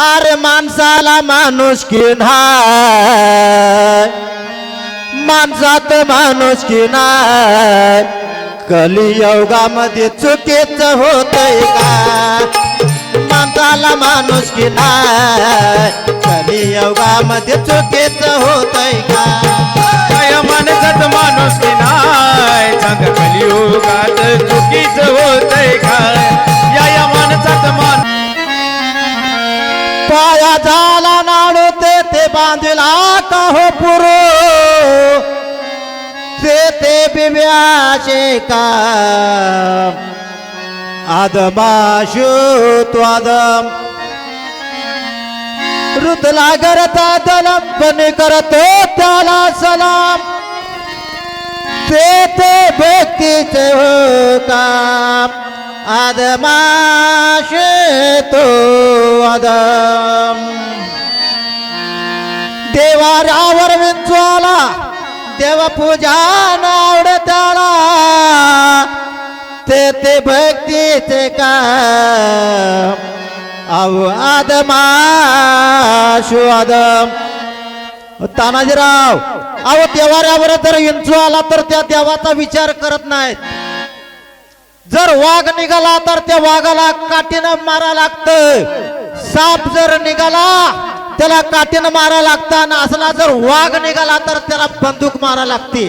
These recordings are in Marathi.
अरे माणसाला माणूस की नाही माणसात माणूस की नाही कलियुगामध्ये चुकीच होतय का? माणसाला माणूस की नाही कलियुगामध्ये चुकीच होतय का? माणसात माणूस की नाय सांग कलियुगात चुकीच होतय का? पाया झाला नाडू ते ते बांधिला का हो पुरो? ते ते बिब्याचे का आदमाशु तो आदम. करता दलम पण करतो त्याला सलाम. ते ते भक्तीचे हो काम. आदमाश तो आदम देवाऱ्यावर विंचवाला देवपूजा नावड त्याला ते ते भक्तीचे काम. अहो आदमाशु आदम. तानाजीराव अहो देवाऱ्यावर जर विंचू आला तर त्या देवाचा विचार करत नाहीत. जर वाघ निघाला तर त्या वाघाला काठीनं मारा लागत. साप जर निघाला त्याला काठीनं मारा लागतं आणि असला जर वाघ निघाला तर त्याला बंदूक मारा लागते.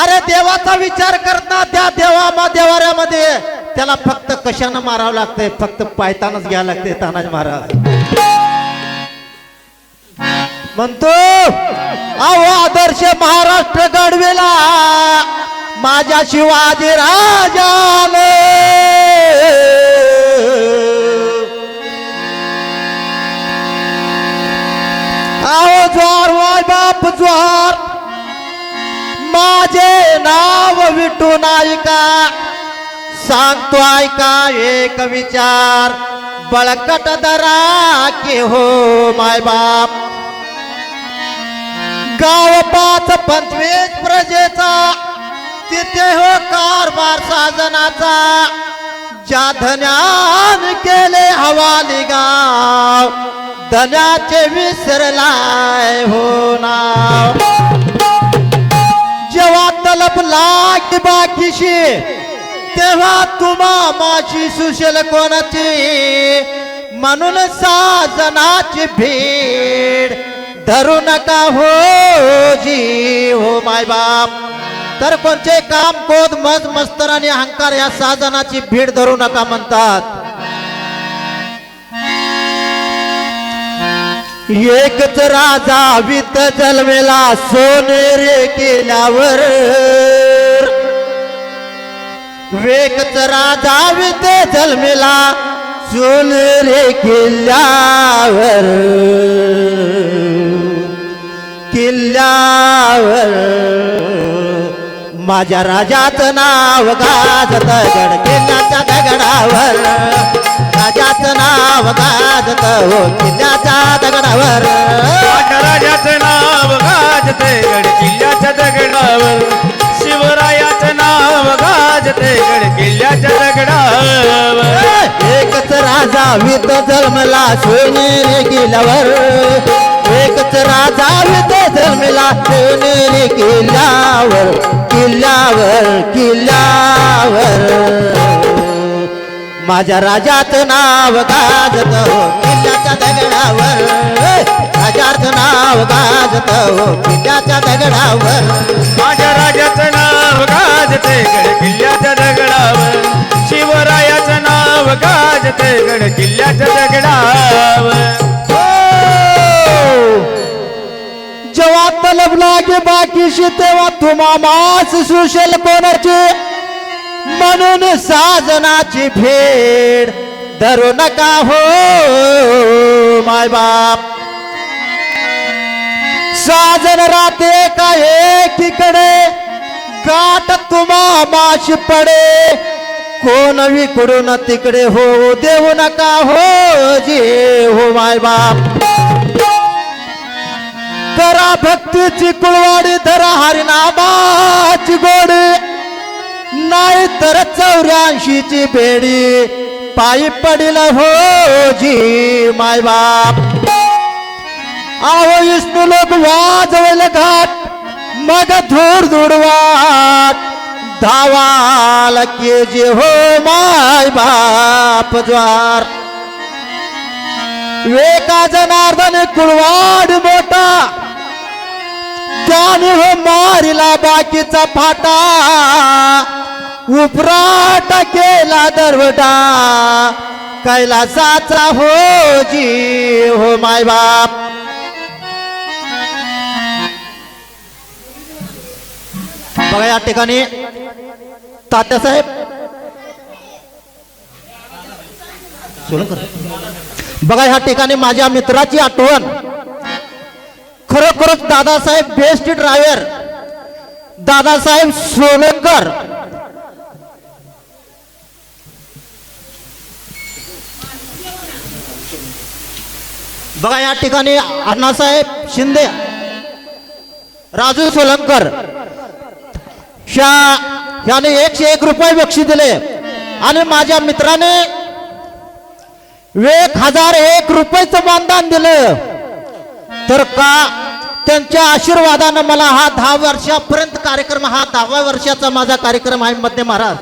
अरे देवाचा विचार करता त्या देवा देवाऱ्यामध्ये. त्याला फक्त कशानं मारावं लागतंय? फक्त पायतानच घ्यावं लागते तानाज महाराज. म्हणतो अहो आदर्श महाराष्ट्र घडवेला. माझ्या शिवाजी राजाने. अहो ज्वार वाय बाप ज्वार माझे नाव विठू नायिका सांगतो ऐका एक विचार. बळकट दरा की हो, माय बाप. गाव पाच पंचवीस तिथे हो कारभार साजनाचा ज्या धन्यान केले हवाली गाव धन्याचे विसरलाय हो नाव. जेव्हा तलप लाग बाकीशी तेव्हा तुम्हा माझी सुशेल कोणाची? म्हणून साजनाची भीड धरू नका हो जी हो माय बाप तर कोणचे काम कोद मज मस्तर आणि अहंकार या साजनाची भीड धरू नका म्हणतात. एकच राजा वित जन्मेला सोनेरे केल्यावर वेकच राजा वित जन्मेला सोनेरे किल्ल्यावर किल्ल्यावर माझ्या राजाचं नाव गाजत गड किल्ल्याच्या दगडावर. राजाचं नाव गाजत हो किल्ल्याच्या दगडावर. एकच राजा वित जन्मला सोनेरी किल्ल्यावर एकच राजा वित जन्मला सोनेरी किल्ल्यावर किल्ल्यावर किल्ल्यावर माझ्या राजाचं नाव गाजत हो किल्ल्याच्या दगडावर. राजाचं नाव गाजत हो किल्ल्याच्या दगडावर. माझ्या राजाचं नाव गाजते किल्ल्याच्या दगडावर. शिवराया गाजते गड किल्ल्याच्या दगडाव. हो! जेव्हा तलब लागे बाकीशी तेव्हा तुम्हा मास सुशल कोणाची? म्हणून साजनाची भेड धरू नका हो माय बाप. साजन राहते का एकीकडे गाठ तुम्हा माश पडे. हो कोण विकडून तिकडे हो, हो देऊ नका हो जे हो माय बाप. करा भक्तीची कुळवाडी धरा हरिनामाची गोडी. नाही तर चौऱ्याऐंशीची बेडी. पायी पडील हो जी माय बाप. आहो विष्णू लोक वाजवले घाट मग धूर धुडवा धावाल के जे हो माय बाप द्वार वेका जनार्दन कुळवाड मोठा. त्याने हो मारिला बाकीचा फाटा. उपराट केला दरवटा. कैलासाचा हो जी हो माय बाप. बघा या ठिकाणी तात्यासाहेब बघा ह्या ठिकाणी माझ्या मित्राची आठवण. खरोखरच दादासाहेब बेस्ट ड्रायव्हर दादासाहेब सोलंकर बघा या ठिकाणी अण्णासाहेब शिंदे. राजू सोलंकर. शा याने एकशे एक रुपये बक्षी दिले. आणि माझ्या मित्राने एक हजार एक रुपयेचं मानदान दिलं. तर का त्यांच्या आशीर्वादानं मला हा दहा वर्षापर्यंत कार्यक्रम हा दहाव्या वर्षाचा माझा कार्यक्रम आहे मध्ये महाराज.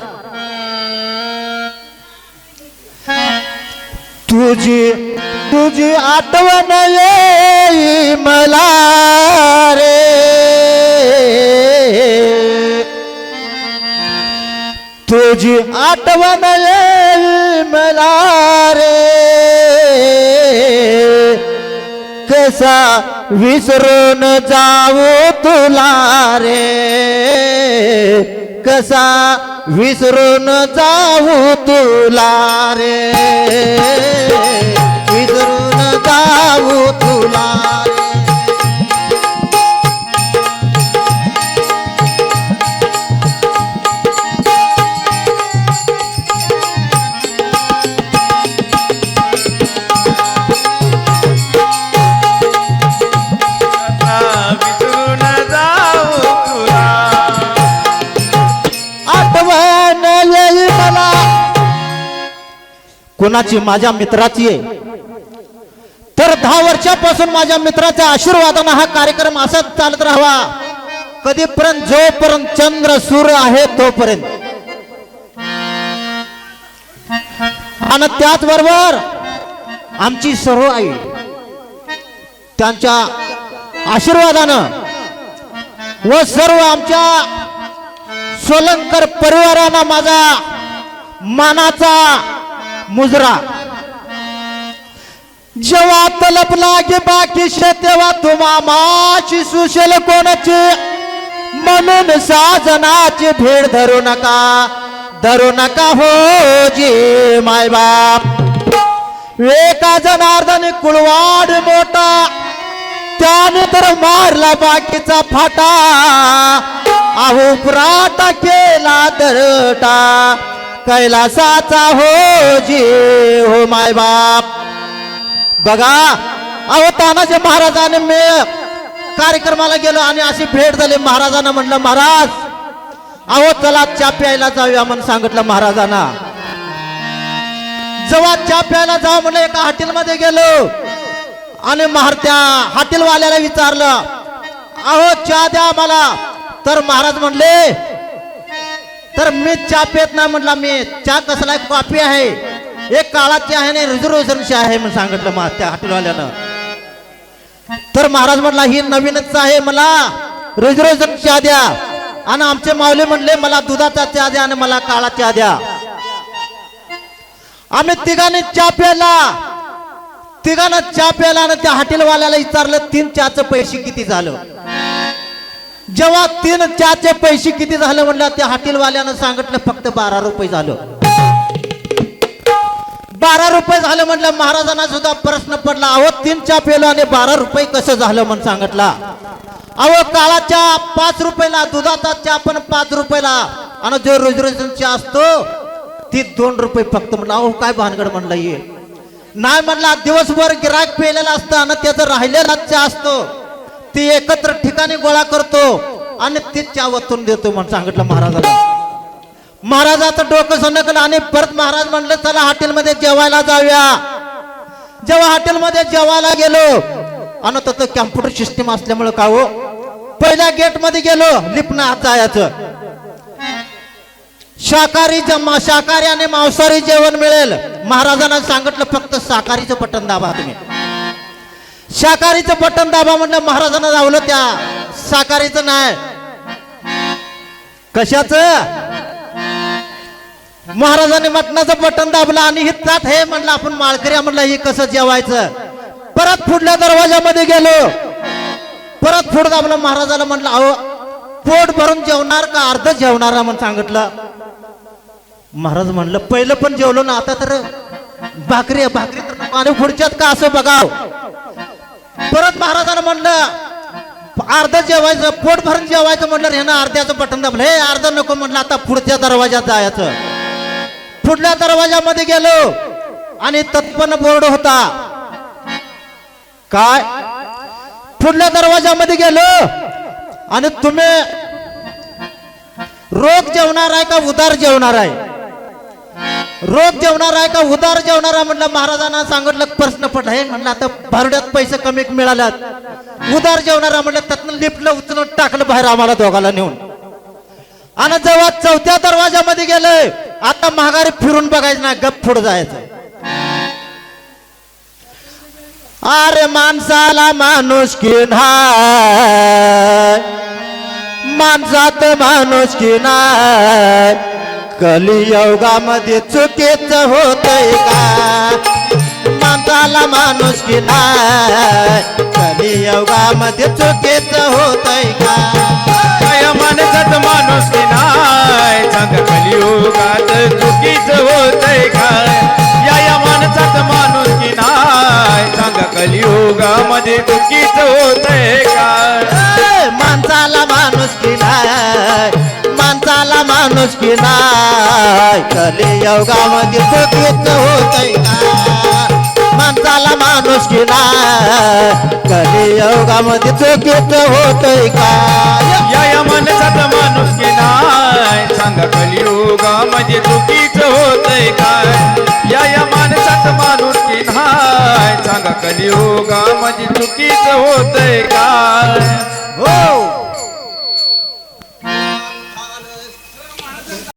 तुझी तुझी आठवण येई मला रे. तुझी आठवण येईल मला रे कसा विसरून जाऊ तुला रे। कसा विसरून जाऊ तुला रे। कोणाची माझ्या मित्राची आहे. तर दहा वर्षापासून माझ्या मित्राच्या आशीर्वादानं हा कार्यक्रम असाच चालत राहावा. कधीपर्यंत जोपर्यंत चंद्र सूर्य आहे तोपर्यंत. आणि त्याचबरोबर आमची सर्व आई त्यांच्या आशीर्वादानं व सर्व आमच्या सोलंकर परिवारानं माझा मानाचा मुजरा. जेव्हा तलप लागे बाकीशे तेव्हा तुम्हा माशी सुशेल कोणाचे? म्हणून साजनाची भेड धरू नका. धरू नका हो जी माय बाप. एका जनार्दन कुळवाड मोठा त्याने तर मारला बाकीचा फाटा. अहो पुराटा केला दरटा. कैलासाचा हो जी हो माय बाप. बघा अहो तानाजी महाराजाने मी कार्यक्रमाला गेलो आणि अशी भेट झाली. महाराजांना म्हटलं महाराज अहो चला चा प्यायला जाऊया म्हणून सांगितलं महाराजांना. जेव्हा चा प्यायला जाऊ म्हणलं एका हॉटेलमध्ये गेलो. आणि महारत्या हॉटेलवाल्याला विचारलं अहो चहा द्या मला तर महाराज म्हणले तर मी चहा पेत नाही म्हटला मी चहा कसला एक कॉफी आहे. एक काळा चहा आहे आणि रिझर्वेशनची चहा आहे म्हणून सांगितलं मग त्या हॉटेलवाल्यानं. तर महाराज म्हटला ही नवीनच आहे मला. रिझर्वेशन चहा द्या. आणि आमचे माऊले म्हणले मला दुधाचा चहा द्या आणि मला काळा चहा द्या. आम्ही तिघांनी चहा प्याला तिघांना चहा प्याला आणि त्या हॉटेलवाल्याला विचारलं तीन चहाचं पैसे किती झालं? जेव्हा तीन चहाचे पैसे किती झालं म्हणलं त्या हॉटेलवाल्यानं सांगितलं फक्त बारा रुपये झालं. बारा रुपये झालं म्हटलं महाराजांना सुद्धा प्रश्न पडला अहो तीन चहा पेलो आणि बारा रुपये कसं झालं म्हणून सांगितला. अहो काळा चहा पाच रुपयाला दुधाचा चहा पण पाच रुपयाला आणि जो रिझर्वेशन चहा असतो ती दोन रुपये फक्त म्हणलं अहो काय भानगड म्हणलं ये नाही म्हणला दिवसभर गिराक पेलेला असतं आणि त्याचं राहिलेला चहा असतो. ती एकत्र ठिकाणी गोळा करतो आणि तीच्या वतून देतो म्हणून सांगितलं महाराजाला. महाराजाचं डोकं सणकलं आणि परत महाराज म्हणलं चला हॉटेलमध्ये जेवायला जाऊया. जेव्हा हॉटेलमध्ये जेवायला गेलो आणि तर कॅम्प्युटर सिस्टीम असल्यामुळे का हो पहिल्या गेटमध्ये गेलो लिपणं हात जायचं. शाकाहारी जमा शाकाहारी आणि मांसाहारी जेवण मिळेल. महाराजांना सांगितलं फक्त शाकाहारीचं पटन दाबा तुम्ही. शाकाहारीचं बटन दाबा म्हटलं महाराजांना लावलं त्या. शाकाहारीचं नाही. कशाच? महाराजांनी मटणाचं बटन दाबलं आणि हितात हे म्हणलं आपण माळकरी म्हणलं हे कसं जेवायचं? परत पुढल्या दरवाजामध्ये गेलो. परत पुढं दाबलं महाराजाला म्हटलं अहो पोट भरून जेवणार का अर्ध जेवणार? म्हणून सांगितलं. महाराज म्हणलं पहिलं पण जेवलो ना आता तर भाकरी भाकरी तर आणि पुढच्यात का असं बघाव? परत महाराजांना म्हणलं अर्ध जेवायचं पोट भरून जेवायचं म्हटलं ह्यानं अर्ध्याचं बटन दाबलं. हे अर्ध नको म्हटलं आता पुढच्या दरवाजात जायचं. पुढल्या दरवाजामध्ये गेलो आणि तत्पन्न बोर्ड होता. काय? पुढल्या दरवाजामध्ये गेलो आणि तुम्ही रोग जेवणार आहे का उदार जेवणार आहे? रोज जेवणार आहे का उदार जेवणार आहे म्हटलं महाराजांना सांगितलं प्रश्न पडला. हे म्हणलं आता भारड्यात पैसे कमी मिळाल्यात. उदार जेवणार आहे म्हटलं त्यातनं लिफ्टला उचलून टाकलं बाहेर आम्हाला दोघाला नेऊन. आणि जेव्हा चौथ्या दरवाजामध्ये गेलंय आता महागारी फिरून बघायचं ना गप पुढे जायचं. अरे माणसाला माणूस की नाही माणसात माणूस की नाही कलियुगामध्ये चुकीच होतय का? माणसाला माणूस की नाही कलियुगामध्ये चुकीच होतय का? माणसात माणूस की नाय सांग कलियुगात चुकीच होतय काय या माणसात माणूस की नाय सांग कलियुगामध्ये चुकीच होतय ए, माणसाला माणूस की नाही माणूस की नाही. कलियुगामध्ये चुकीच होतय का? माणसाला माणूस की नाही. कलियुगामध्ये चुकीच होतय का? या या माणूस की नाय सांगा कलियुगामध्ये चुकीच होतय काय या माणसाचा माणूस की नाय सांगा कलियुगामध्ये चुकीच होतय काय हो.